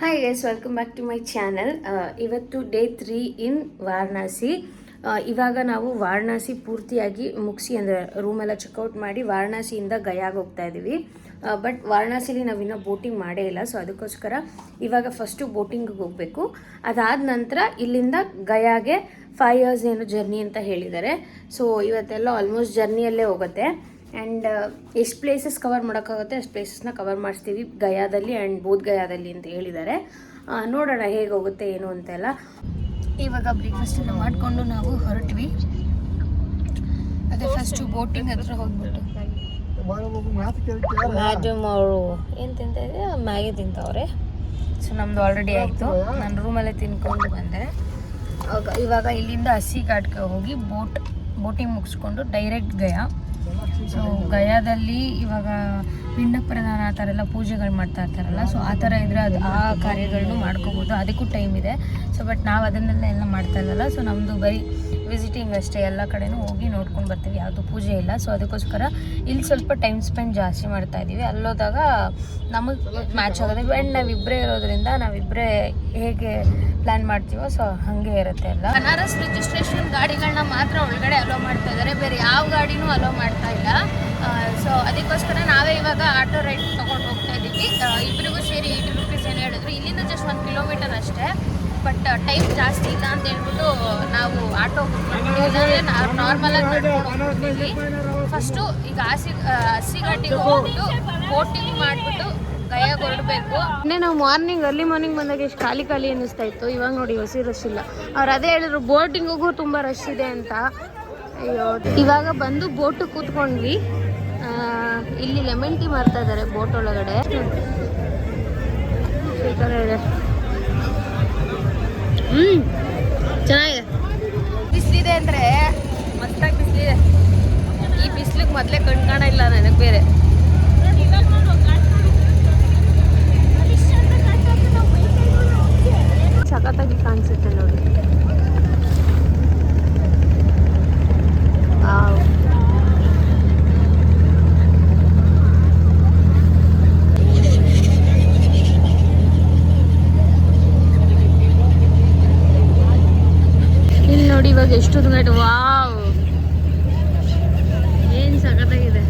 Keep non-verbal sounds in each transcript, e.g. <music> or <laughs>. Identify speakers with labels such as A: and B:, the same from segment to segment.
A: Hi guys welcome back to my channel ಇವತ್ತು day three in Varanasi ಇವಾಗ ನಾವು ವಾರಣಾಸಿ ಪೂರ್ತಿಯಾಗಿ ಮುಗಿಸಿ ಅಂದರೆ ರೂಮೆಲ್ಲ ಚೆಕ್ಔಟ್ ಮಾಡಿ ವಾರಣಾಸಿಯಿಂದ ಗಯಾಗೆ ಹೋಗ್ತಾ ಇದ್ದೀವಿ ಬಟ್ ವಾರಣಾಸಿಲಿ ನಾವಿನ್ನೂ ಬೋಟಿಂಗ್ ಮಾಡೇ ಇಲ್ಲ ಸೊ ಅದಕ್ಕೋಸ್ಕರ ಇವಾಗ ಫಸ್ಟು ಬೋಟಿಂಗ್ಗೆ ಹೋಗಬೇಕು. ಅದಾದ ನಂತರ ಇಲ್ಲಿಂದ ಗಯಾಗೆ ಫೈವ್ ಇಯರ್ಸ್ ಏನು ಜರ್ನಿ ಅಂತ ಹೇಳಿದ್ದಾರೆ. ಸೊ ಇವತ್ತೆಲ್ಲ ಆಲ್ಮೋಸ್ಟ್ ಜರ್ನಿಯಲ್ಲೇ ಹೋಗುತ್ತೆ. ಆ್ಯಂಡ್ ಎಷ್ಟು ಪ್ಲೇಸಸ್ ಕವರ್ ಮಾಡೋಕ್ಕಾಗುತ್ತೆ ಅಷ್ಟು ಪ್ಲೇಸಸ್ನ ಕವರ್ ಮಾಡಿಸ್ತೀವಿ. ಗಯಾದಲ್ಲಿ ಆ್ಯಂಡ್ ಬೋಧ್ ಗಯಾದಲ್ಲಿ ಅಂತ ಹೇಳಿದ್ದಾರೆ. ನೋಡೋಣ ಹೇಗೆ ಹೋಗುತ್ತೆ ಏನು ಅಂತೆಲ್ಲ. ಇವಾಗ ಬ್ರೇಕ್ಫಾಸ್ಟನ್ನು ಮಾಡಿಕೊಂಡು ನಾವು ಹೊರಟ್ವಿ. ಅದೇ ಫಸ್ಟು ಬೋಟಿಂಗ್ ಹತ್ರ ಹೋಗ್ಬಿಟ್ಟು. ಮ್ಯಾಡಮ್ ಅವರು ಏನು ತಿಂತ ಇದೆ ಮ್ಯಾಗಿ ತಿಂತವ್ರೆ. ಸೊ ನಮ್ದು ಆಲ್ರೆಡಿ ಆಯಿತು. ನನ್ನ ರೂಮಲ್ಲೇ ತಿನ್ಕೊಂಡು ಬಂದೆ. ಇವಾಗ ಇಲ್ಲಿಂದ ಹಸಿ ಘಾಟ್ಗೆ ಹೋಗಿ ಬೋಟ್ ಬೋಟಿಂಗ್ ಮುಗಿಸ್ಕೊಂಡು ಡೈರೆಕ್ಟ್ ಗಯಾ. ಸೊ ಗಯಾದಲ್ಲಿ ಇವಾಗ ಪಿಂಡ ಪ್ರಧಾನ ಆ ಥರ ಎಲ್ಲ ಪೂಜೆಗಳು ಮಾಡ್ತಾ ಇರ್ತಾರಲ್ಲ ಸೊ ಆ ಥರ ಇದ್ರೆ ಅದು ಆ ಕಾರ್ಯಗಳನ್ನು ಮಾಡ್ಕೋಬೋದು. ಅದಕ್ಕೂ ಟೈಮ್ ಇದೆ. ಸೊ ಬಟ್ ನಾವು ಅದನ್ನೆಲ್ಲ ಎಲ್ಲ ಮಾಡ್ತಾ ಇಲ್ಲಲ್ಲ ಸೊ ನಮ್ಮದು ಬರೀ ವಿಸಿಟಿಂಗ್ ಅಷ್ಟೇ ಎಲ್ಲ ಕಡೆನೂ ಹೋಗಿ ನೋಡ್ಕೊಂಡು ಬರ್ತೀವಿ. ಯಾವುದು ಪೂಜೆ ಇಲ್ಲ. ಸೊ ಅದಕ್ಕೋಸ್ಕರ ಇಲ್ಲಿ ಸ್ವಲ್ಪ ಟೈಮ್ ಸ್ಪೆಂಡ್ ಜಾಸ್ತಿ ಮಾಡ್ತಾ ಇದ್ದೀವಿ ಅಲ್ಲೋದಾಗ ನಮಗೆ ಮ್ಯಾಚ್ ಆಗೋದು ಆ್ಯಂಡ್ ನಾವಿಬ್ಬರೇ ಇರೋದ್ರಿಂದ ನಾವಿಬ್ಬರೇ ಹೇಗೆ ಪ್ಲ್ಯಾನ್ ಮಾಡ್ತೀವೋ ಸೊ ಹಾಗೆ ಇರುತ್ತೆ ಎಲ್ಲ. ಬನಾರಸ್ ರಿಜಿಸ್ಟ್ರೇಷನ್ ಗಾಡಿಗಳನ್ನ ಮಾತ್ರ ಒಳಗಡೆ ಅಲೋ ಮಾಡ್ತಾ ಇದ್ದಾರೆ ಬೇರೆ ಯಾವ ಗಾಡಿನೂ ಅಲೋ ಮಾಡ್ತಾ ಇಲ್ಲ. ಸೊ ಅದಕ್ಕೋಸ್ಕರ ನಾವೇ ಇವಾಗ ಆಟೋ ರೈಡ್ ತೊಗೊಂಡು ಹೋಗ್ತಾ ಇದ್ದೀವಿ ಇಬ್ಬರಿಗೂ ಸೇರಿ ಏಯ್ಟಿ ರುಪೀಸ್ ಏನು ಹೇಳಿದ್ರು. ಇಲ್ಲಿಂದ ಜಸ್ಟ್ ಒಂದು ಕಿಲೋಮೀಟರ್ ಅಷ್ಟೇ. ಬಟ್ ಟೈಮ್ ಜಾಸ್ತಿ ಇಲ್ಲ ಅಂತ ಹೇಳ್ಬಿಟ್ಟು ನಾರ್ಮಲ್ ಆಗಿ ನಡ್ಕೊಂಡು ಫಸ್ಟು ಈಗ ಹಸಿ ಹಸಿ ಘಾಟಿಗೆ ಹೋಗ್ಬಿಟ್ಟು ಬೋಟಿಂಗ್ ಮಾಡಿಬಿಟ್ಟು ಇನ್ನೇ ನಾವು ಮಾರ್ನಿಂಗ್ ಅರ್ಲಿ ಮಾರ್ನಿಂಗ್ ಬಂದಾಗ ಎಷ್ಟು ಖಾಲಿ ಖಾಲಿ ಅನ್ನಿಸ್ತಾ ಇತ್ತು. ಇವಾಗ ನೋಡಿ ಹಸಿ ರಶ್ ಇಲ್ಲ. ಅವ್ರು ಅದೇ ಹೇಳಿದ್ರು ಬೋಟಿಂಗಿಗೂ ತುಂಬ ರಶ್ ಇದೆ ಅಂತ. ಅಯ್ಯೋ ಇವಾಗ ಬಂದು ಬೋಟು ಕೂತ್ಕೊಂಡ್ವಿ. ಇಲ್ಲಿ ಲೆಮನ್ ಟೀ ಮಾಡ್ತಾ ಇದ್ದಾರೆ ಬೋಟ್ ಒಳಗಡೆ. ಬಿಸಿಲಿದೆ ಅಂದ್ರೆ ಮಸ್ತಾಗಿ ಬಿಸಿಲಿದೆ. ಈ ಬಿಸಿಲಿಗೆ ಮೊದಲೇ ಕಣ್ಕಾಣ ಇಲ್ಲ ನನಗೆ ಬೇರೆ. ಸಖತ್ತಾಗಿ ಕಾಣಿಸುತ್ತೆ ನೋಡಿ. ವಾವ್. ಇಲ್ಲಿ ನೋಡಿ ಇವಾಗ ಎಷ್ಟು ಗಂಟೆ ವಾವ್. ಏನ್ ಸಖತ್ತಾಗಿದೆ.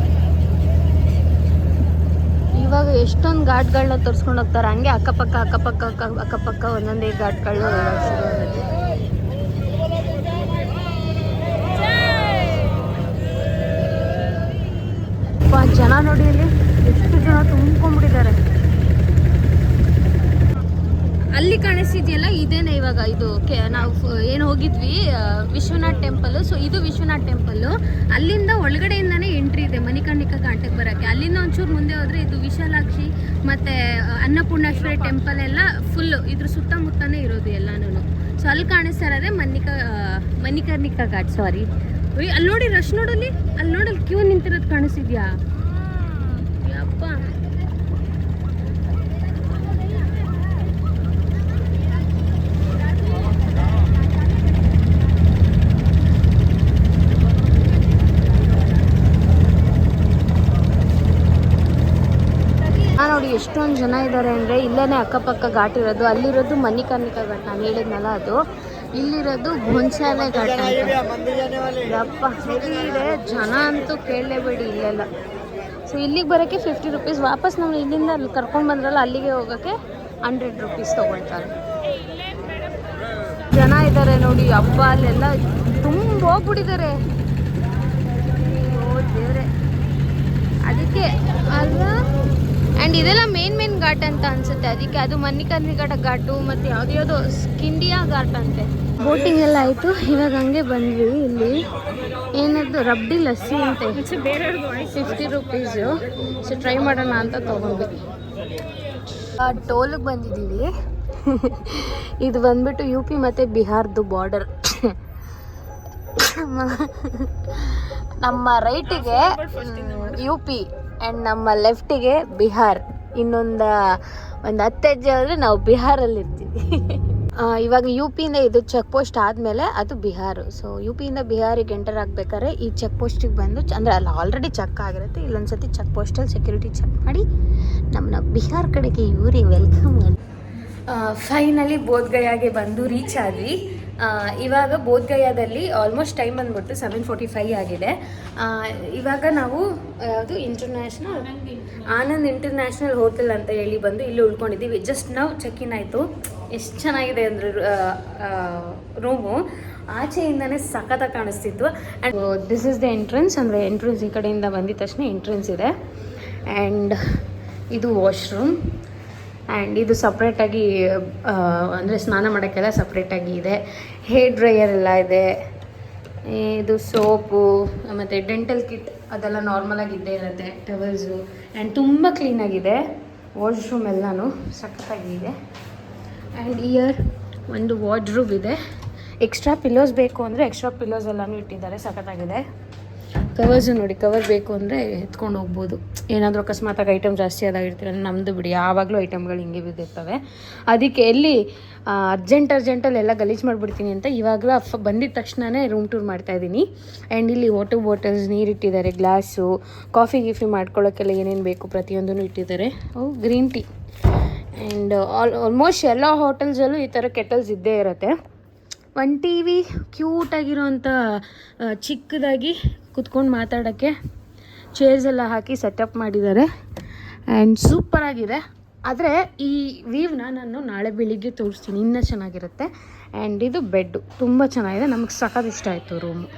A: ಇವಾಗ ಎಷ್ಟೊಂದು ಘಾಟ್ಗಳನ್ನ ತೋರಿಸ್ಕೊಂಡು ಹೋಗ್ತಾರೆ. ಹಂಗೆ ಅಕ್ಕಪಕ್ಕ ಅಕ್ಕಪಕ್ಕ, ಅಕ್ಕ, ಅಕ್ಕಪಕ್ಕ ಒಂದೊಂದೇ ಆಗುತ್ತೆ ಜನ ನೋಡಿ ಇಲ್ಲಿ ಎಷ್ಟು ಜನ ತುಂಬ್ಕೊಂಡ್ಬಿಟ್ಟಿದ್ದಾರೆ. ಅಲ್ಲಿ ಕಾಣಿಸ್ತಿದೆಯಲ್ಲ, ಇದೇನೆ ಇವಾಗ ಇದು ನಾವು ಏನು ಹೋಗಿದ್ವಿ ವಿಶ್ವನಾಥ್ ಟೆಂಪಲ್ ಸೊ ಇದು ವಿಶ್ವನಾಥ್ ಟೆಂಪಲ್ ಅಲ್ಲಿಂದ ಒಳಗಡೆಯಿಂದಾನೇ ಎಂಟ್ರಿ ಇದೆ, ಮಣಿಕರ್ಣಿಕಾ ಘಾಟಕ್ಕೆ ಬರೋಕ್ಕೆ. ಅಲ್ಲಿಂದ ಒಂಚೂರು ಮುಂದೆ ಹೋದ್ರೆ ಇದು ವಿಶಾಲಾಕ್ಷಿ ಮತ್ತೆ ಅನ್ನಪೂರ್ಣೇಶ್ವರಿ ಟೆಂಪಲ್ ಎಲ್ಲ ಫುಲ್ ಇದ್ರ ಸುತ್ತಮುತ್ತನೇ ಇರೋದು ಎಲ್ಲಾನು ಸೊ ಅಲ್ಲಿ ಕಾಣಿಸ್ತಾ ಇರೋದೇ ಮಣಿಕ ಮಣಿಕರ್ಣಿಕಾ ಘಾಟ್ ಸಾರಿ ಅಲ್ಲಿ ನೋಡಿ ರಶ್ ನೋಡಲಿ ಅಲ್ಲಿ ನೋಡಲ್ಲಿ ಕ್ಯೂ ನಿಂತಿರೋದು ಕಾಣಿಸ್ತಿದ್ಯಾ ಯಪ್ಪ ನಾನು ನೋಡಿ ಎಷ್ಟೊಂದು ಜನ ಇದ್ದಾರೆ ಅಂದರೆ ಇಲ್ಲೇ ಅಕ್ಕಪಕ್ಕ ಘಾಟ್ ಇರೋದು, ಅಲ್ಲಿರೋದು ಮಣಿಕರ್ಣಿಕಾ ಘಾಟ್ ನಾನು ಹೇಳಿದ್ನಲ್ಲ ಅದು. ಇಲ್ಲಿರೋದು ಘೊನ್ಸಾಲೆ ಘಾಟ್ ಹೆವಿ ಇದೆ ಜನ ಅಂತೂ ಕೇಳಲೇಬೇಡಿ ಇಲ್ಲೆಲ್ಲ. ಸೊ ಇಲ್ಲಿಗೆ ಬರೋಕ್ಕೆ ಫಿಫ್ಟಿ ರುಪೀಸ್ ವಾಪಸ್ ನಾವು ಇಲ್ಲಿಂದ ಅಲ್ಲಿ ಕರ್ಕೊಂಡು ಬಂದ್ರಲ್ಲ, ಅಲ್ಲಿಗೆ ಹೋಗೋಕ್ಕೆ ಹಂಡ್ರೆಡ್ ರುಪೀಸ್ ತೊಗೊಳ್ತಾರೆ. ಜನ ಇದ್ದಾರೆ ನೋಡಿ ಅಪ್ಪ ಅಲ್ಲೆಲ್ಲ ತುಂಬ ಹೋಗ್ಬಿಟ್ಟಿದ್ದಾರೆ ಅದಕ್ಕೆ ಅಲ್ವಾ ಆ್ಯಂಡ್ ಇದೆಲ್ಲ ಮೇನ್ ಮೇನ್ ಘಾಟ್ ಅಂತ ಅನ್ಸುತ್ತೆ. ಅದಕ್ಕೆ ಅದು ಮನ್ನಿಕರ್ಣಿಘಾಟ ಘಾಟು ಮತ್ತು ಯಾವ್ದು ಯಾವುದೋ ಸ್ಕಿಂಡಿಯಾ ಘಾಟ್ ಅಂತೆ. ಬೋಟಿಂಗ್ ಎಲ್ಲ ಆಯಿತು. ಇವಾಗ ಹಂಗೆ ಬಂದ್ವಿ ಇಲ್ಲಿ. ಏನದು ರಬ್ಡಿ ಲಸ್ಸಿ ಅಂತ. ಫಿಫ್ಟಿ ರುಪೀಸು ಸೊ ಟ್ರೈ ಮಾಡೋಣ ಅಂತ ತೊಗೊಂಡ್ವಿ. ಟೋಲಿಗೆ ಬಂದಿದ್ದೀವಿ. <laughs> ಇದು ಬಂದ್ಬಿಟ್ಟು ಯು ಪಿ ಮತ್ತು ಬಿಹಾರ್ದು ಬಾರ್ಡರ್ <coughs> ನಮ್ಮ ರೈಟಿಗೆ ಯು ಪಿ ಆ್ಯಂಡ್ ನಮ್ಮ ಲೆಫ್ಟಿಗೆ ಬಿಹಾರ್. ಇನ್ನೊಂದು ಒಂದು ಹತ್ತು ಹೆಜ್ಜೆ ಆದರೆ ನಾವು ಬಿಹಾರಲ್ಲಿ ಇರ್ತೀವಿ. <laughs> ಇವಾಗ ಯು ಪಿಯಿಂದ ಇದು ಚೆಕ್ ಪೋಸ್ಟ್ ಆದಮೇಲೆ ಅದು ಬಿಹಾರು. ಸೊ ಯು ಪಿಯಿಂದ ಬಿಹಾರಿಗೆ ಎಂಟರ್ ಆಗಬೇಕಾದ್ರೆ ಈ ಚೆಕ್ ಪೋಸ್ಟಿಗೆ ಬಂದು ಅಂದರೆ ಅಲ್ಲಿ ಆಲ್ರೆಡಿ ಚೆಕ್ ಆಗಿರುತ್ತೆ. ಇಲ್ಲೊಂದು ಸತಿ ಚೆಕ್ ಪೋಸ್ಟಲ್ಲಿ ಸೆಕ್ಯೂರಿಟಿ ಚೆಕ್ ಮಾಡಿ ನಮ್ಮನ್ನ ಬಿಹಾರ್ ಕಡೆಗೆ ಇವ್ರಿಗೆ ವೆಲ್ಕಮ್ ಫೈನಲಿ ಬೋಧ್ಗಯಾಗೆ ಬಂದು ರೀಚ್ ಆದ್ವಿ. ಇವಾಗ ಬೋಧ್ಗಯಾದಲ್ಲಿ ಆಲ್ಮೋಸ್ಟ್ ಟೈಮ್ ಬಂದ್ಬಿಟ್ಟು ಸೆವೆನ್ ಫೋರ್ಟಿ ಫೈವ್ ಆಗಿದೆ ಇವಾಗ ನಾವು ಯಾವುದು ಇಂಟರ್ನ್ಯಾಷನಲ್ ಆನಂದ್ ಇಂಟರ್ನ್ಯಾಷನಲ್ ಹೋಟೆಲ್ ಅಂತ ಹೇಳಿ ಬಂದು ಇಲ್ಲಿ ಉಳ್ಕೊಂಡಿದ್ದೀವಿ. ಜಸ್ಟ್ ನಾವು ಚೆಕ್ ಇನ್ ಆಯಿತು. ಎಷ್ಟು ಚೆನ್ನಾಗಿದೆ ಅಂದರೆ ರೂಮು ಆಚೆಯಿಂದನೇ ಸಖತ್ತಾಗಿ ಕಾಣಿಸ್ತಿತ್ತು. And this is the entrance ಅಂದರೆ ಎಂಟ್ರೆನ್ಸ್ ಈ ಕಡೆಯಿಂದ ಬಂದಿದ ತಕ್ಷಣ ಎಂಟ್ರೆನ್ಸ್ ಇದೆ. ಆ್ಯಂಡ್ ಇದು ವಾಶ್ರೂಮ್ ಆ್ಯಂಡ್ ಇದು ಸಪ್ರೇಟಾಗಿ ಅಂದರೆ ಸ್ನಾನ ಮಾಡೋಕ್ಕೆಲ್ಲ ಸಪ್ರೇಟಾಗಿ ಇದೆ. ಹೇರ್ ಡ್ರೈಯರ್ ಎಲ್ಲ ಇದೆ. ಇದು ಸೋಪು, ಮತ್ತು ಡೆಂಟಲ್ ಕಿಟ್ ಅದೆಲ್ಲ ನಾರ್ಮಲಾಗಿ ಇದ್ದೇ ಇರುತ್ತೆ ಟವಲ್ಸು ಆ್ಯಂಡ್ ತುಂಬ ಕ್ಲೀನಾಗಿದೆ ವಾಶ್ರೂಮ್ ಎಲ್ಲನೂ ಸಖತ್ತಾಗಿದೆ ಆ್ಯಂಡ್ ಇಯರ್ ಒಂದು ವಾರ್ಡ್ರೂಬ್ ಇದೆ. ಎಕ್ಸ್ಟ್ರಾ ಪಿಲ್ಲೋಸ್ ಬೇಕು ಅಂದರೆ ಎಕ್ಸ್ಟ್ರಾ ಪಿಲ್ಲೋಸ್ ಎಲ್ಲನೂ ಇಟ್ಟಿದ್ದಾರೆ, ಸಖತ್ತಾಗಿದೆ. ಕವರ್ಸು ನೋಡಿ ಕವರ್ ಬೇಕು ಅಂದರೆ ಎತ್ಕೊಂಡು ಹೋಗ್ಬೋದು. ಏನಾದರೂ ಅಕಸ್ಮಾತಾಗಿ ಐಟಮ್ ಜಾಸ್ತಿ ಆದಾಗಿರ್ತೀರ ನಮ್ಮದು ಬಿಡಿ, ಯಾವಾಗಲೂ ಐಟಮ್ಗಳು ಹಿಂಗೆ ಬಿದ್ದಿರ್ತವೆ. ಅದಕ್ಕೆ ಎಲ್ಲಿ ಅರ್ಜೆಂಟ್ ಅರ್ಜೆಂಟಲ್ಲಿ ಎಲ್ಲ ಗಲೀಜು ಮಾಡಿಬಿಡ್ತೀನಿ ಅಂತ ಇವಾಗಲೂ ಫ ಬಂದಿದ ತಕ್ಷಣವೇ ರೂಮ್ ಟೂರ್ ಮಾಡ್ತಾಯಿದ್ದೀನಿ ಆ್ಯಂಡ್ ಇಲ್ಲಿ ವಾಟರ್ ಬಾಟಲ್ಸ್ ನೀರಿಟ್ಟಿದ್ದಾರೆ ಗ್ಲಾಸು ಕಾಫಿ ಗೀಫಿ ಮಾಡ್ಕೊಳ್ಳೋಕ್ಕೆಲ್ಲ ಏನೇನು ಬೇಕು ಪ್ರತಿಯೊಂದೂ ಇಟ್ಟಿದ್ದಾರೆ. ಓ green tea and all almost ಎಲ್ಲ ಹೋಟೆಲ್ಸಲ್ಲೂ ಈ ಥರ ಕೆಟಲ್ಸ್ ಇದ್ದೇ ಇರುತ್ತೆ. ಒನ್ ಟಿ ವಿ ಕ್ಯೂಟಾಗಿರೋಂಥ ಚಿಕ್ಕದಾಗಿ ಕುತ್ಕೊಂಡು ಮಾತಾಡೋಕ್ಕೆ ಚೇರ್ಸ್ ಎಲ್ಲ ಹಾಕಿ ಸೆಟಪ್ ಮಾಡಿದ್ದಾರೆ. ಆ್ಯಂಡ್ ಸೂಪರಾಗಿದೆ ಆದರೆ ಈ ವೀವ್ನ ನಾನು ನಾಳೆ ಬೆಳಿಗ್ಗೆ ತೋರಿಸ್ತೀನಿ. ಇನ್ನೂ ಚೆನ್ನಾಗಿರುತ್ತೆ. ಆ್ಯಂಡ್ ಇದು ಬೆಡ್ಡು ತುಂಬ ಚೆನ್ನಾಗಿದೆ. ನಮಗೆ ಸಖತ್ ಇಷ್ಟ ಆಯಿತು ರೂಮು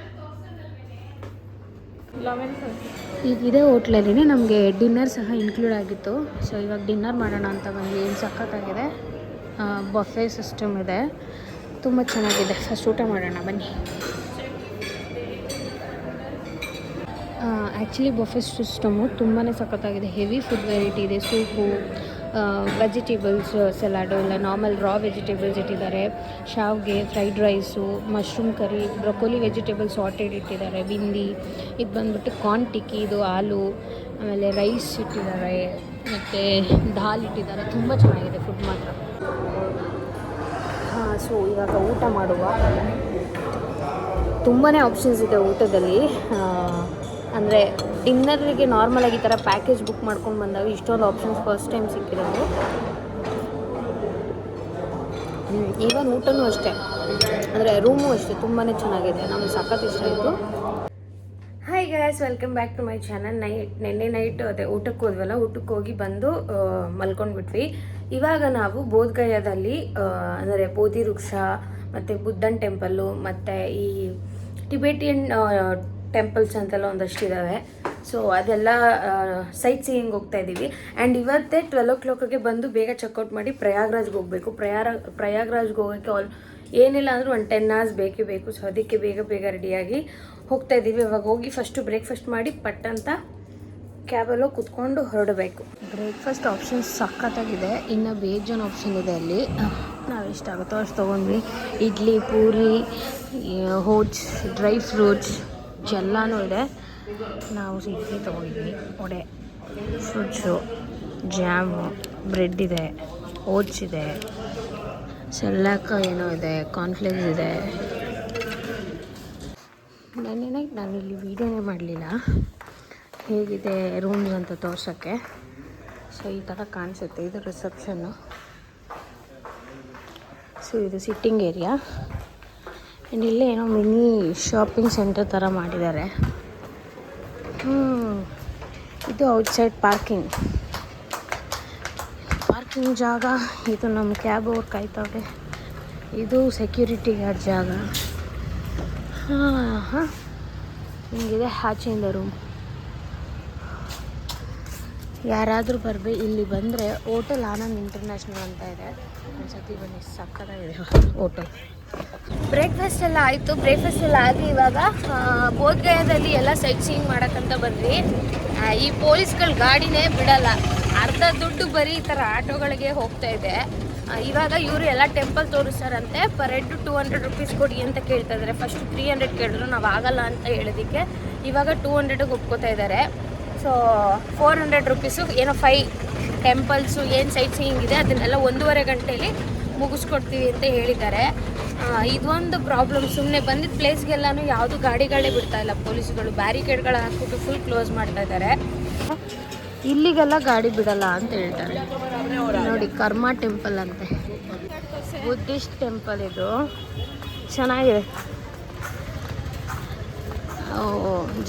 A: ಈಗ ಇದೇ ಹೋಟ್ಲಲ್ಲಿ ನಮಗೆ ಡಿನ್ನರ್ ಸಹ ಇನ್ಕ್ಲೂಡ್ ಆಗಿತ್ತು. ಸೊ ಇವಾಗ ಡಿನ್ನರ್ ಮಾಡೋಣ ಅಂತ ಬಂದು ಏನು ಸಖತ್ತಾಗಿದೆ ಬಫೆ ಸಿಸ್ಟಮ್ ಇದೆ. ತುಂಬ ಚೆನ್ನಾಗಿದೆ. ಫಸ್ಟ್ ಊಟ ಮಾಡೋಣ. ಬನ್ನಿ. ಆ್ಯಕ್ಚುಲಿ ಬಫೆ ಸಿಸ್ಟಮು ತುಂಬಾ ಸಖತ್ತಾಗಿದೆ. ಹೆವಿ ಫುಡ್ ವೆರೈಟಿ ಇದೆ. ಸೂಪು ವೆಜಿಟೇಬಲ್ಸ್, ಸಲಾಡು ಇಲ್ಲ ನಾರ್ಮಲ್ ರಾ ವೆಜಿಟೇಬಲ್ಸ್ ಇಟ್ಟಿದ್ದಾರೆ. ಶಾವ್ಗೆ fried rice, mushroom curry, broccoli vegetables sauteed ಇಟ್ಟಿದ್ದಾರೆ. ಬಿಂದಿ, ಇದು ಬಂದ್ಬಿಟ್ಟು ಕಾರ್ನ್ ಟಿಕ್ಕಿ, ಇದು ಆಲೂ ಆಮೇಲೆ ರೈಸ್ ಇಟ್ಟಿದ್ದಾರೆ. ಮತ್ತು ದಾಲ್ ಇಟ್ಟಿದ್ದಾರೆ. ತುಂಬ ಚೆನ್ನಾಗಿದೆ ಫುಡ್ ಮಾತ್ರ. ಹಾಂ, ಸೊ ಇವಾಗ ಊಟ ಮಾಡುವ. ತುಂಬಾ ಆಪ್ಷನ್ಸ್ ಇದೆ ಊಟದಲ್ಲಿ. ಅಂದರೆ ಡಿನ್ನರಿಗೆ ನಾರ್ಮಲಾಗಿ ಈ ಥರ ಪ್ಯಾಕೇಜ್ ಬುಕ್ ಮಾಡ್ಕೊಂಡು ಬಂದಾಗ ಇಷ್ಟೊಂದು ಆಪ್ಷನ್ಸ್ ಫಸ್ಟ್ ಟೈಮ್ ಸಿಕ್ಕಿರೋದು. ಈವನ್ ಊಟನೂ ಅಷ್ಟೇ. ಅಂದರೆ ರೂಮು ಅಷ್ಟೇ ತುಂಬಾ ಚೆನ್ನಾಗಿದೆ. ನಮ್ಗೆ ಸಖತ್ ಇಷ್ಟ ಆಯಿತು. Hi guys welcome back to my channel night ನಿನ್ನೆ ನೈಟ್ ಅದೇ ಊಟಕ್ಕೆ ಹೋದ್ವಲ್ಲ, ಊಟಕ್ಕೆ ಹೋಗಿ ಬಂದು ಮಲ್ಕೊಂಡ್ಬಿಟ್ವಿ. ಇವಾಗ ನಾವು ಬೋಧ್ಗಯಾದಲ್ಲಿ ಅಂದರೆ ಬೋಧಿ ವೃಕ್ಷ ಮತ್ತು ಬುದ್ಧನ್ ಟೆಂಪಲ್ಲು ಮತ್ತು ಈ ಟಿಬೇಟಿಯನ್ ಟೆಂಪಲ್ಸ್ ಅಂತೆಲ್ಲ ಒಂದಷ್ಟು ಇದ್ದಾವೆ ಸೊ ಅದೆಲ್ಲ ಸೈಟ್ ಸೀಯಿಂಗ್ ಹೋಗ್ತಾ ಇದ್ದೀವಿ ಆ್ಯಂಡ್ ಇವತ್ತೇ ಟ್ವೆಲ್ ಓ ಕ್ಲಾಕಿಗೆ ಬಂದು ಬೇಗ ಚೆಕ್ಔಟ್ ಮಾಡಿ ಪ್ರಯಾಗ್ರಾಜ್ಗೆ ಹೋಗಬೇಕು. ಪ್ರಯಾರ, ಪ್ರಯಾಗ್ರಾಜ್ಗೆ ಹೋಗೋಕ್ಕೆ ಆಲ್ ಏನಿಲ್ಲ ಅಂದರೂ ಒಂದು ಟೆನ್ ಅವರ್ಸ್ ಬೇಕೇ ಬೇಕು. ಸೊ ಅದಕ್ಕೆ ಬೇಗ ಬೇಗ ರೆಡಿಯಾಗಿ ಹೋಗ್ತಾ ಇದ್ದೀವಿ ಇವಾಗ ಹೋಗಿ ಫಸ್ಟು ಬ್ರೇಕ್ಫಾಸ್ಟ್ ಮಾಡಿ ಪಟ್ ಅಂತ ಕ್ಯಾಬಲ್ಲೋ ಕುತ್ಕೊಂಡು ಹೊರಡಬೇಕು. ಬ್ರೇಕ್ಫಾಸ್ಟ್ ಆಪ್ಷನ್ ಸಖತ್ತಾಗಿದೆ. ಇನ್ನು ಬೇಜಾನ್ ಆಪ್ಷನ್ ಇದೆ ಅಲ್ಲಿ. ನಾವು ಎಷ್ಟಾಗುತ್ತೋ ಅಷ್ಟು ತೊಗೊಂಡ್ವಿ. Idli, puri oats dry fruits ಎಲ್ಲನೂ ಇದೆ. ನಾವು ಸಿಹಿ ತೊಗೊಂಡಿದ್ವಿ. ವಡೆ, ಫ್ರೂಟ್ಸು, ಜಾಮು, ಬ್ರೆಡ್ ಇದೆ, ಓಟ್ಸ್ ಇದೆ ಸೆಲ್ಲಾಕ ಏನೋ ಇದೆ, ಕಾರ್ನ್ಫ್ಲೇಕ್ಸ್ ಇದೆ. ನೆನ್ನೆ ನೈಟ್ ನಾನು ಇಲ್ಲಿ ವೀಡಿಯೋನೇ ಮಾಡಲಿಲ್ಲ. ಹೇಗಿದೆ ರೂಮ್ಸ್ ಅಂತ ತೋರ್ಸೋಕ್ಕೆ. ಸೊ ಈ ಥರ ಕಾಣಿಸುತ್ತೆ. ಇದು ರಿಸೆಪ್ಷನ್ನು ಸೊ ಇದು ಸಿಟ್ಟಿಂಗ್ ಏರಿಯಾ ಆ್ಯಂಡ್ ಇಲ್ಲೇ ಏನೋ ಮಿನಿ ಶಾಪಿಂಗ್ ಸೆಂಟರ್ ಥರ ಮಾಡಿದ್ದಾರೆ. ಹ್ಞೂ ಇದು ಔಟ್ಸೈಡ್ ಪಾರ್ಕಿಂಗ್ ಪಾರ್ಕಿಂಗ್ ಜಾಗ, ಇದು ನಮ್ಮ ಕ್ಯಾಬ್ ಅವ್ರು ಕಾಯ್ತವ್ರೆ ಇದು ಸೆಕ್ಯೂರಿಟಿ ಗಾರ್ಡ್ ಜಾಗ. ಹಾಂ ಹಾಂ. ಹಿಂಗಿದೆ, ಆಚೆಯಿಂದ ರೂಮ್ ಯಾರಾದರೂ ಬರ್ಬೇ, ಇಲ್ಲಿ ಬಂದರೆ ಓಟೆಲ್ ಆನಂದ್ ಇಂಟರ್ನ್ಯಾಷನಲ್ ಅಂತ ಇದೆ. ಒಂದ್ಸತಿ ಬನ್ನಿ, ಸಕ್ಕತ್ತಾಗಿದೆ ಹೋಟೆಲ್. ಬ್ರೇಕ್ಫಾಸ್ಟ್ ಎಲ್ಲ ಆಯಿತು. ಬ್ರೇಕ್ಫಾಸ್ಟ್ ಎಲ್ಲ ಆಗಿ ಇವಾಗ ಬೋಧ್ಗಯಾದಲ್ಲಿ ಎಲ್ಲ ಸೈಟ್ ಸೀಯಿಂಗ್ ಮಾಡೋಕ್ಕಂತ ಬಂದ್ವಿ. ಈ ಪೊಲೀಸ್ಗಳು ಗಾಡಿನೇ ಬಿಡಲ್ಲ. ಅರ್ಧ ದುಡ್ಡು ಬರೀ ಈ ಥರ ಆಟೋಗಳಿಗೆ ಹೋಗ್ತಾ ಇದೆ. ಇವಾಗ ಇವರು ಎಲ್ಲ temple ತೋರಿಸ್ತಾರಂತೆ. Per head two hundred rupees ಕೊಡಿ ಅಂತ ಕೇಳ್ತಾ ಇದ್ದಾರೆ ಫಸ್ಟ್ ತ್ರೀ ಹಂಡ್ರೆಡ್ ಕೇಳಿದ್ರು, ನಾವು ಆಗಲ್ಲ ಅಂತ ಹೇಳೋದಕ್ಕೆ. ಇವಾಗ ಟೂ ಹಂಡ್ರೆಡಿಗೆ ಒಪ್ಕೋತಾ ಇದ್ದಾರೆ ಸೊ ಫೋರ್ ಹಂಡ್ರೆಡ್ ರುಪೀಸು ಏನೋ ಫೈ ಟೆಂಪಲ್ಸು ಏನು ಸೈಟ್ ಸೀಯಿಂಗ್ ಇದೆ, ಅದನ್ನೆಲ್ಲ ಒಂದೂವರೆ ಗಂಟೆಯಲ್ಲಿ ಮುಗಿಸ್ಕೊಡ್ತೀವಿ ಅಂತ ಹೇಳಿದ್ದಾರೆ. ಇದೊಂದು ಪ್ರಾಬ್ಲಮ್ ಸುಮ್ಮನೆ ಬಂದಿದ್ದ ಪ್ಲೇಸ್ಗೆಲ್ಲನೂ ಯಾವುದು ಗಾಡಿಗಳೇ ಬಿಡ್ತಾ ಇಲ್ಲ. ಪೊಲೀಸ್ಗಳು ಬ್ಯಾರಿಕೇಡ್ಗಳು ಹಾಕ್ಬಿಟ್ಟು ಫುಲ್ ಕ್ಲೋಸ್ ಮಾಡ್ತಾ ಇದ್ದಾರೆ. ಇಲ್ಲಿಗೆಲ್ಲ ಗಾಡಿ ಬಿಡಲ್ಲ ಅಂತ ಹೇಳ್ತಾರೆ. ನೋಡಿ, ಕರ್ಮ ಟೆಂಪಲ್ ಅಂತೆ. ಬುದ್ಧಿಸ್ಟ್ ಟೆಂಪಲ್ ಇದು. ಚೆನ್ನಾಗಿದೆ.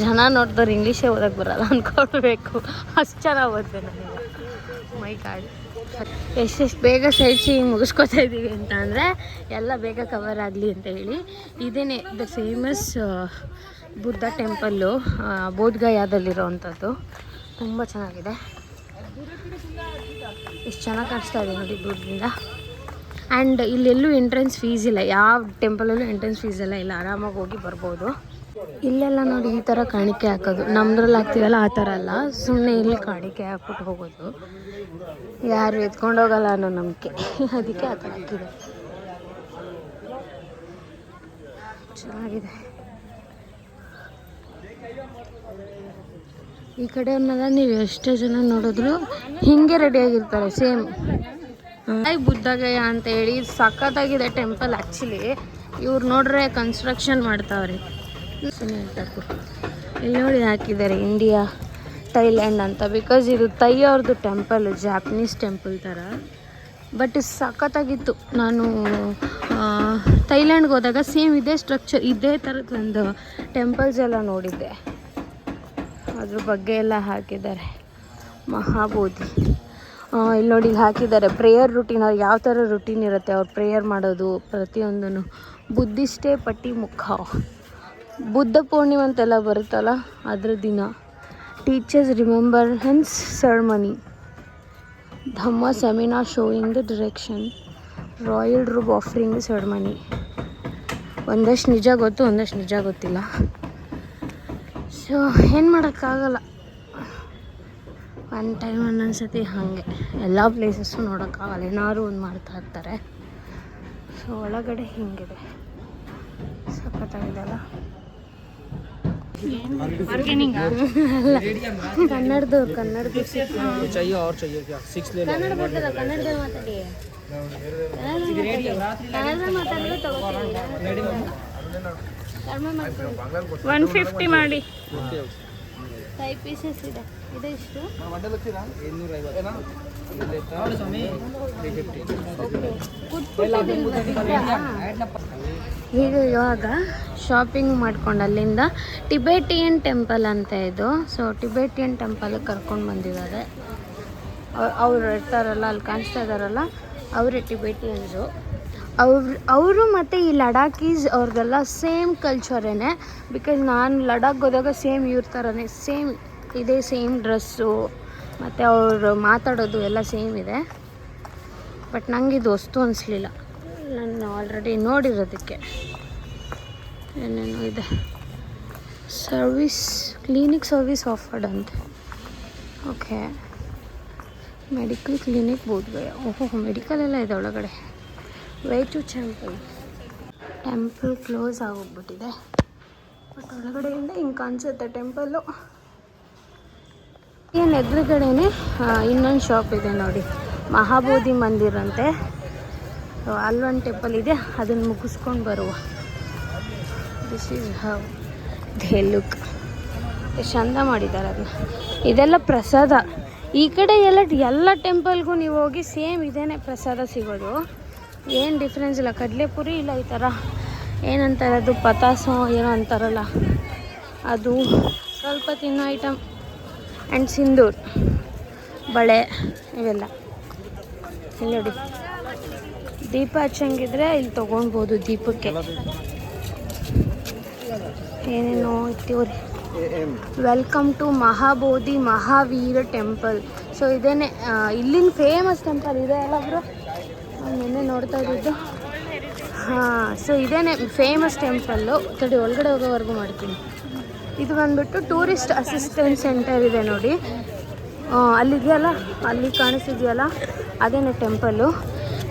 A: ಜನ ನೋಡಿದವ್ರು ಇಂಗ್ಲೀಷೇ ಓದಕ್ಕೆ ಬರಲ್ಲ ಅಂದ್ಕೊಳ್ಬೇಕು ಅಷ್ಟು ಚೆನ್ನಾಗಿ ಓದಿದೆ ನನಗೆ. ಮೈ ಗಾಡ್ ಎಷ್ಟೆಷ್ಟು ಬೇಗ ಸೀಯಿಂಗ್ ಮುಗಿಸ್ಕೊತಾ ಇದ್ದೀವಿ ಅಂತ ಅಂದರೆ, ಎಲ್ಲ ಬೇಗ ಕವರ್ ಆಗಲಿ ಅಂತ ಹೇಳಿ. ಇದೇನೆ ದ ಫೇಮಸ್ ಬುದ್ಧ ಟೆಂಪಲ್ಲು ಬೋಧ್ಗಯಾದಲ್ಲಿರೋವಂಥದ್ದು. ತುಂಬ ಚೆನ್ನಾಗಿದೆ. ಎಷ್ಟು ಚೆನ್ನಾಗಿ ಕಾಣಿಸ್ತಾ ಇದೆ ನೋಡಿ ದೂರದಿಂದ ಆ್ಯಂಡ್ ಇಲ್ಲೆಲ್ಲೂ ಎಂಟ್ರೆನ್ಸ್ ಫೀಸ್ ಇಲ್ಲ. ಯಾವ ಟೆಂಪಲಲ್ಲೂ ಎಂಟ್ರೆನ್ಸ್ ಫೀಸ್ ಇಲ್ಲ ಇಲ್ಲ. ಆರಾಮಾಗಿ ಹೋಗಿ ಬರ್ಬೋದು. ಇಲ್ಲೆಲ್ಲ ನೋಡಿ ಈ ಥರ ಕಾಣಿಕೆ ಹಾಕೋದು. ನಮ್ದ್ರಲ್ಲಿ ಹಾಕ್ತಿವಲ್ಲ, ಆ ಥರ ಅಲ್ಲ. ಸುಮ್ಮನೆ ಇಲ್ಲಿ ಕಾಣಿಕೆ ಹಾಕ್ಬಿಟ್ಟು ಹೋಗೋದು. ಯಾರು ಎತ್ಕೊಂಡು ಹೋಗಲ್ಲ ಅನ್ನೋ ನಂಬಿಕೆ. ಅದಕ್ಕೆ ಆ ಥರ ಹಾಕಿದೆ. ಚೆನ್ನಾಗಿದೆ. ಈ ಕಡೆಯವ್ರನ್ನೆಲ್ಲ ನೀವು ಎಷ್ಟೇ ಜನ ನೋಡಿದ್ರು ಹಿಂಗೆ ರೆಡಿಯಾಗಿರ್ತಾರೆ ಸೇಮ್ ಬುದ್ಧಗಯ ಅಂತ ಹೇಳಿ ಸಖತ್ತಾಗಿದೆ ಟೆಂಪಲ್ ಆ್ಯಕ್ಚುಲಿ ಇವ್ರು ನೋಡ್ರೆ ಕನ್ಸ್ಟ್ರಕ್ಷನ್ ಮಾಡ್ತಾವ್ರೆ. ಇಲ್ಲಿ ನೋಡಿ ಹಾಕಿದ್ದಾರೆ ಇಂಡಿಯಾ, ಥೈಲ್ಯಾಂಡ್ ಅಂತ. ಬಿಕಾಸ್ ಇದು ತೈ ಅವ್ರದ್ದು ಟೆಂಪಲ್ ಜಾಪನೀಸ್ ಟೆಂಪಲ್ ಥರ. ಬಟ್ ಸಖತ್ತಾಗಿತ್ತು. ನಾನು ಥೈಲ್ಯಾಂಡ್ಗೆ ಹೋದಾಗ ಸೇಮ್ ಇದೇ ಸ್ಟ್ರಕ್ಚರ್ ಇದೇ ಥರದ ಒಂದು ಟೆಂಪಲ್ಸ್ ಎಲ್ಲ ನೋಡಿದ್ದೆ. ಅದ್ರ ಬಗ್ಗೆ ಎಲ್ಲ ಹಾಕಿದ್ದಾರೆ. ಮಹಾಬೋಧಿ. ಇಲ್ಲಿ ನೋಡಿ ಹಾಕಿದ್ದಾರೆ ಪ್ರೇಯರ್ ರುಟೀನ್ ಅವ್ರು ಯಾವ ಥರ ರುಟೀನ್ ಇರುತ್ತೆ, ಅವ್ರು ಪ್ರೇಯರ್ ಮಾಡೋದು ಪ್ರತಿಯೊಂದನ್ನು. ಬುದ್ಧಿಷ್ಟೇ ಪಟ್ಟಿ ಮುಖ ಬುದ್ಧ ಪೂರ್ಣಿಮೆ ಅಂತೆಲ್ಲ ಬರುತ್ತಲ್ಲ, ಅದರ ದಿನ. Teachers remembrance ceremony Dhamma seminar showing the direction royal robe offering ceremony ಒಂದಷ್ಟು ನಿಜ ಗೊತ್ತು, ಒಂದಷ್ಟು ನಿಜ ಗೊತ್ತಿಲ್ಲ. ಸೊ ಏನು ಮಾಡೋಕ್ಕಾಗಲ್ಲ. ಒನ್ ಟೈಮ್ ಒಂದೊಂದು ಸತಿ ಹಾಗೆ. ಎಲ್ಲ ಪ್ಲೇಸಸ್ಸು ನೋಡೋಕ್ಕಾಗಲ್ಲ. ಏನಾದ್ರು ಒಂದು ಮಾಡ್ತಾ ಇರ್ತಾರೆ. ಸೊ ಒಳಗಡೆ ಹಿಂಗಿದೆ. ಸಖತ್ತಾಗಿದೆಲ್ಲ ಅಲ್ಲ ಕನ್ನಡದವ್ರು ಕನ್ನಡದ
B: चाहिए और चाहिए क्या सिक्स ले
A: ಕನ್ನಡ ಬರ್ತಲ್ಲ ಕನ್ನಡದಲ್ಲಿ ಮಾತಾಡಿ ಕನ್ನಡ ಮಾತಾಡಿದ್ರೆ ತಗೋತೀನಿ ಕಡಿಮೆ ಮಾಡ್ಕೊಳ್ಳಿ
C: ಒನ್ ಫಿಫ್ಟಿ ಮಾಡಿ
A: ಫೈವ್ ಪೀಸಸ್ ಇದೆ ಇದೆ ಇಷ್ಟು
B: ಇನ್ನೂರ
A: ಈಗ ಇವಾಗ ಶಾಪಿಂಗ್ ಮಾಡ್ಕೊಂಡು ಅಲ್ಲಿಂದ ಟಿಬೇಟಿಯನ್ ಟೆಂಪಲ್ ಅಂತ ಇದು. ಸೊ ಟಿಬೇಟಿಯನ್ ಟೆಂಪಲ್ ಕರ್ಕೊಂಡು ಬಂದಿದ್ದಾರೆ. ಅವ್ರು ಇರ್ತಾರಲ್ಲ, ಅಲ್ಲಿ ಕಾಣಿಸ್ತಾ ಇದ್ದಾರಲ್ಲ ಅವರೇ ಟಿಬೇಟಿಯನ್ಸು ಅವ್ರು ಅವರು ಮತ್ತು ಈ ಲಡಾಖೀಸ್ ಅವ್ರಿಗೆಲ್ಲ ಸೇಮ್ ಕಲ್ಚರೇನೆ ಬಿಕಾಸ್ ನಾನು ಲಡಾಖ್ ಹೋದಾಗ ಸೇಮ್ ಇವ್ರ ಥರನೇ ಸೇಮ್ ಇದೇ ಸೇಮ್ ಡ್ರೆಸ್ಸು ಮತ್ತು ಅವರು ಮಾತಾಡೋದು ಎಲ್ಲ ಸೇಮ್ ಇದೆ. ಬಟ್ ನನಗೆ ಇದು ವಸ್ತು ಅನಿಸ್ಲಿಲ್ಲ. ನಾನು ಆಲ್ರೆಡಿ ನೋಡಿರೋದಕ್ಕೆ. ಏನೇನೋ ಇದೆ. ಸರ್ವಿಸ್ ಕ್ಲಿನಿಕ್ ಸರ್ವಿಸ್ ಆಫರ್ಡ್ ಅಂತ. ಓಕೆ ಮೆಡಿಕಲ್ ಕ್ಲಿನಿಕ್ ಬೋದ್ವೆ ಓಹೋ ಮೆಡಿಕಲ್ ಎಲ್ಲ ಇದೆ ಒಳಗಡೆ. Way to temple temple close ಆಗೋಗ್ಬಿಟ್ಟಿದೆ but ಒಳಗಡೆಯಿಂದ ಹಿಂಗೆ ಕಾಣಿಸುತ್ತೆ ಟೆಂಪಲ್ಲು ಏನು ಎದುರುಗಡೆನೆ ಇನ್ನೊಂದು ಶಾಪ್ ಇದೆ ನೋಡಿ. ಮಹಾಬೋಧಿ ಮಂದಿರ ಅಂತೆ. ಅಲ್ಲೊಂದು ಟೆಂಪಲ್ ಇದೆ. ಅದನ್ನು ಮುಗಿಸ್ಕೊಂಡು ಬರುವ. This is how they look ಚಂದ ಮಾಡಿದ್ದಾರೆ ಅದನ್ನ ಇದೆಲ್ಲ ಪ್ರಸಾದ. ಈ ಕಡೆ ಎಲ್ಲ ಎಲ್ಲ ಟೆಂಪಲ್ಗೂ ನೀವು ಹೋಗಿ ಸೇಮ್ ಇದೇನೆ ಪ್ರಸಾದ ಸಿಗೋದು. ಏನು ಡಿಫ್ರೆನ್ಸ್ ಇಲ್ಲ. ಕಡಲೆಪುರಿ ಇಲ್ಲ ಈ ಥರ ಏನಂತಾರೆ ಅದು ಪತಾಸೋ ಏನೋ ಅಂತಾರಲ್ಲ. ಅದು ಸ್ವಲ್ಪ ತಿನ್ನೋ ಐಟಮ್ ಆ್ಯಂಡ್ ಸಿಂಧೂರ್ ಬಳೆ ಇವೆಲ್ಲ. ಇಲ್ಲಿ ನೋಡಿ. ದೀಪ ಹಚ್ಚಂಗಿದ್ರೆ ಇಲ್ಲಿ ತೊಗೊಳ್ಬೋದು ದೀಪಕ್ಕೆ. ಏನೇನೋ ಇಟ್ಟಿವ್ರಿ. Welcome to Mahabodhi Mahavir temple so ಇದೇನೆ ಇಲ್ಲಿನ ಫೇಮಸ್ ಟೆಂಪಲ್ ಇದೆ ಅಲ್ಲ ಬ್ರೋ ನಾನು ನಿನ್ನೆ ನೋಡ್ತಾ ಇದ್ದಿದ್ದು. ಹಾಂ ಸೊ ಇದೇನೆ ಫೇಮಸ್ ಟೆಂಪಲ್ಲು ತಡಿ, ಒಳಗಡೆ ಹೋಗೋವರೆಗೂ ಮಾಡ್ತೀನಿ. ಇದು ಬಂದ್ಬಿಟ್ಟು ಟೂರಿಸ್ಟ್ ಅಸಿಸ್ಟೆಂಟ್ ಸೆಂಟರ್ ಇದೆ ನೋಡಿ. ಅಲ್ಲಿದೆಯಲ್ಲ? ಅಲ್ಲಿ ಕಾಣಿಸಿದೆಯಲ್ಲ? ಅದೇನೆ ಟೆಂಪಲ್ಲು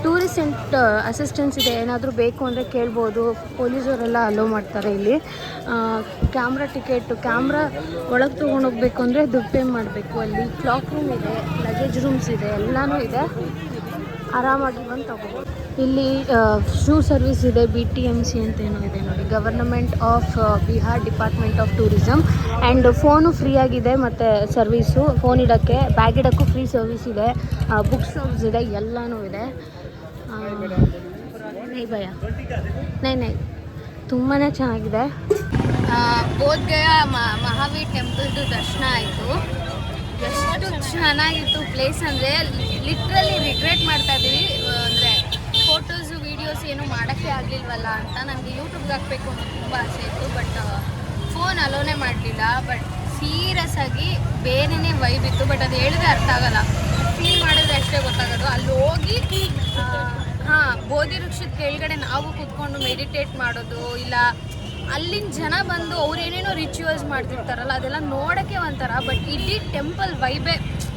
A: ಟೂರಿಸ್ಟ್ ಸೆಂಟ್ ಅಸಿಸ್ಟೆನ್ಸ್ ಇದೆ. ಏನಾದರೂ ಬೇಕು ಅಂದರೆ ಕೇಳ್ಬೋದು. ಪೊಲೀಸವರೆಲ್ಲ ಅಲೋ ಮಾಡ್ತಾರೆ ಇಲ್ಲಿ. ಕ್ಯಾಮ್ರಾ ಟಿಕೆಟು ಕ್ಯಾಮ್ರಾ ಒಳಗೆ ತೊಗೊಂಡೋಗ್ಬೇಕು ಅಂದರೆ ದುಡ್ಡು ಪೇ ಮಾಡಬೇಕು. ಅಲ್ಲಿ ಕ್ಲಾಕ್ ರೂಮ್ ಇದೆ ಲಗೇಜ್ ರೂಮ್ಸ್ ಇದೆ, ಎಲ್ಲನೂ ಇದೆ. ಆರಾಮಾಗಿ ಬಂದು ತಗೋಬೋದು. ಇಲ್ಲಿ ಶೂ ಸರ್ವಿಸ್ ಇದೆ ಬಿ ಟಿ ಎಂ ಸಿ ಅಂತ ಏನೋ ಇದೆ ನೋಡಿ. Government of Bihar department of tourism and phone free ಆಗಿದೆ, ಮತ್ತು ಸರ್ವೀಸು ಫೋನ್ ಇಡೋಕ್ಕೆ ಬ್ಯಾಗ್ ಇಡೋಕ್ಕೂ ಫ್ರೀ ಸರ್ವಿಸ್ ಇದೆ. ಬುಕ್ ಸರ್ವಿಸ್ ಇದೆ, ಎಲ್ಲನೂ ಇದೆ. ನೈ ಭಯ. ನೈ ನೈ. ತುಂಬಾ ಚೆನ್ನಾಗಿದೆ. ಬೋಧ್ಗಯ ಮಹಾವೀರ್ ಟೆಂಪಲ್ದು ದರ್ಶನ ಆಯಿತು. ಎಷ್ಟು ಚೆನ್ನಾಗಿತ್ತು ಪ್ಲೇಸ್ ಅಂದರೆ ಲಿಟ್ರಲಿ ರಿಗ್ರೆಟ್ ಮಾಡ್ತಾ ಇದ್ದೀವಿ. ಅಂದರೆ ಫೋಟೋಸು ವೀಡಿಯೋಸ್ ಏನು ಮಾಡೋಕ್ಕೆ ಆಗಲಿಲ್ವಲ್ಲ ಅಂತ ನನಗೆ ಯೂಟ್ಯೂಬ್ಗೆ ಹಾಕಬೇಕು ಅಂತ ತುಂಬ ಆಸೆ ಇತ್ತು. ಬಟ್ ಫೋನ್ ಅಲೋನೇ ಮಾಡಲಿಲ್ಲ. ಬಟ್ ಸೀರಿಯಸ್ ಆಗಿ ಬೇರೆನೇ ವೈಬ್ ಇತ್ತು. ಬಟ್ ಅದು ಹೇಳಿದ್ರೆ ಅರ್ಥ ಆಗಲ್ಲ. ಫೀಲ್ ಮಾಡಿದ್ರೆ ಅಷ್ಟೇ ಗೊತ್ತಾಗೋದು. ಅಲ್ಲಿ ಹೋಗಿ ಹಾಂ ಬೋಧಿ ವೃಕ್ಷದ ಕೆಳಗಡೆ ನಾವು ಕೂತ್ಕೊಂಡು ಮೆಡಿಟೇಟ್ ಮಾಡೋದು, ಇಲ್ಲ ಅಲ್ಲಿನ ಜನ ಬಂದು ಅವ್ರೇನೇನೋ ರಿಚುವಲ್ಸ್ ಮಾಡ್ತಿರ್ತಾರಲ್ಲ, ಅದೆಲ್ಲ ನೋಡೋಕ್ಕೆ ಒಂಥರ ಬಟ್ ಇಡೀ ಟೆಂಪಲ್ ವೈಬೇ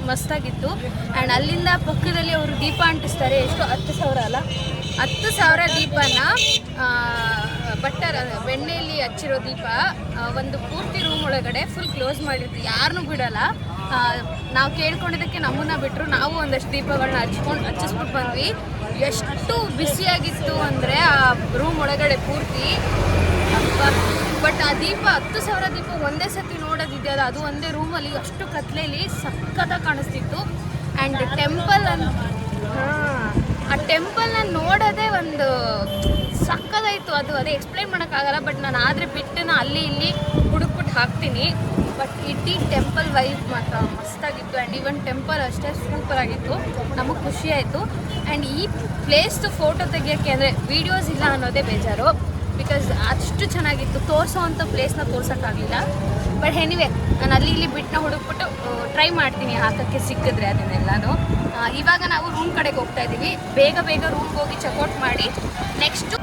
A: ಮಸ್ತಾಗಿತ್ತು. ಆ್ಯಂಡ್ ಅಲ್ಲಿಂದ ಪಕ್ಕದಲ್ಲಿ ಅವರು ದೀಪ ಅಂಟಿಸ್ತಾರೆ, ಎಷ್ಟು, ಹತ್ತು ಸಾವಿರ ಅಲ್ಲ? ಹತ್ತು ಸಾವಿರ ದೀಪನ ಬಟ್ಟರ್ ಬೆಣ್ಣೆಯಲ್ಲಿ ಹಚ್ಚಿರೋ ದೀಪ ಒಂದು ಪೂರ್ತಿ ರೂಮ್ ಒಳಗಡೆ ಫುಲ್ ಕ್ಲೋಸ್ ಮಾಡಿರ್ತೀವಿ. ಯಾರನ್ನು ಬಿಡಲ್ಲ. ನಾವು ಕೇಳ್ಕೊಂಡಿದ್ದಕ್ಕೆ ನಮ್ಮನ್ನ ಬಿಟ್ಟರು ನಾವು ಒಂದಷ್ಟು ದೀಪಗಳನ್ನ ಹಚ್ಕೊಂಡು ಹಚ್ಚಿಸ್ಬಿಟ್ಟು ಬಂದ್ವಿ. ಎಷ್ಟು ಬಿಸಿಯಾಗಿತ್ತು ಅಂದರೆ ಆ ರೂಮ್ ಒಳಗಡೆ ಪೂರ್ತಿ. ಬಟ್ ಆ ದೀಪ ಹತ್ತು ಸಾವಿರ ದೀಪ ಒಂದೇ ಸತಿ ನೋಡೋದಿದೆಯಲ್ಲ, ಅದು ಒಂದೇ ರೂಮಲ್ಲಿ ಅಷ್ಟು ಕತ್ಲೆಯಲ್ಲಿ ಸಖತ್ತಾಗಿ ಕಾಣಿಸ್ತಿತ್ತು. ಆ್ಯಂಡ್ ಟೆಂಪಲ್ ಅನ್ ಆ ಟೆಂಪಲ್ನ ನೋಡೋದೇ ಒಂದು ಸಕ್ಕದಾಯಿತು ಅದು. ಅದೇ ಎಕ್ಸ್ಪ್ಲೈನ್ ಮಾಡೋಕ್ಕಾಗಲ್ಲ, ಬಟ್ ನಾನು ಆದರೆ ಬಿಟ್ಟನ ಅಲ್ಲಿ ಇಲ್ಲಿ ಹುಡುಕ್ಬಿಟ್ಟು ಹಾಕ್ತೀನಿ. ಬಟ್ ಇಡೀ ಟೆಂಪಲ್ ವೈಬ್ ಮಾತ್ರ ಮಸ್ತಾಗಿತ್ತು. ಆ್ಯಂಡ್ ಈವನ್ ಟೆಂಪಲ್ ಅಷ್ಟೇ ಸೂಪರ್ ಆಗಿತ್ತು. ನಮಗೆ ಖುಷಿ ಆಯಿತು. ಆ್ಯಂಡ್ ಈ ಪ್ಲೇಸ್ದು ಫೋಟೋ ತೆಗಿಯೋಕ್ಕೆ ಅಂದರೆ ವೀಡಿಯೋಸ್ ಇಲ್ಲ ಅನ್ನೋದೇ ಬೇಜಾರು. ಬಿಕಾಸ್ ಅಷ್ಟು ಚೆನ್ನಾಗಿತ್ತು. ತೋರಿಸೋ ಅಂಥ ಪ್ಲೇಸ್ನ ತೋರ್ಸೋಕ್ಕಾಗಲಿಲ್ಲ. ಬಟ್ ಹೆನಿವೆ ನಾನು ಅಲ್ಲಿ ಇಲ್ಲಿ ಬಿಟ್ಟನ್ನ ಹುಡುಕ್ಬಿಟ್ಟು ಟ್ರೈ ಮಾಡ್ತೀನಿ ಹಾಕೋಕ್ಕೆ ಸಿಕ್ಕಿದ್ರೆ ಅದನ್ನೆಲ್ಲಾನು. ಇವಾಗ ನಾವು ರೂಮ್ ಕಡೆಗೆ ಹೋಗ್ತಾ ಇದ್ದೀವಿ. ಬೇಗ ಬೇಗ ರೂಮ್ಗೆ ಹೋಗಿ ಚೆಕ್ಔಟ್ ಮಾಡಿ. ನೆಕ್ಸ್ಟು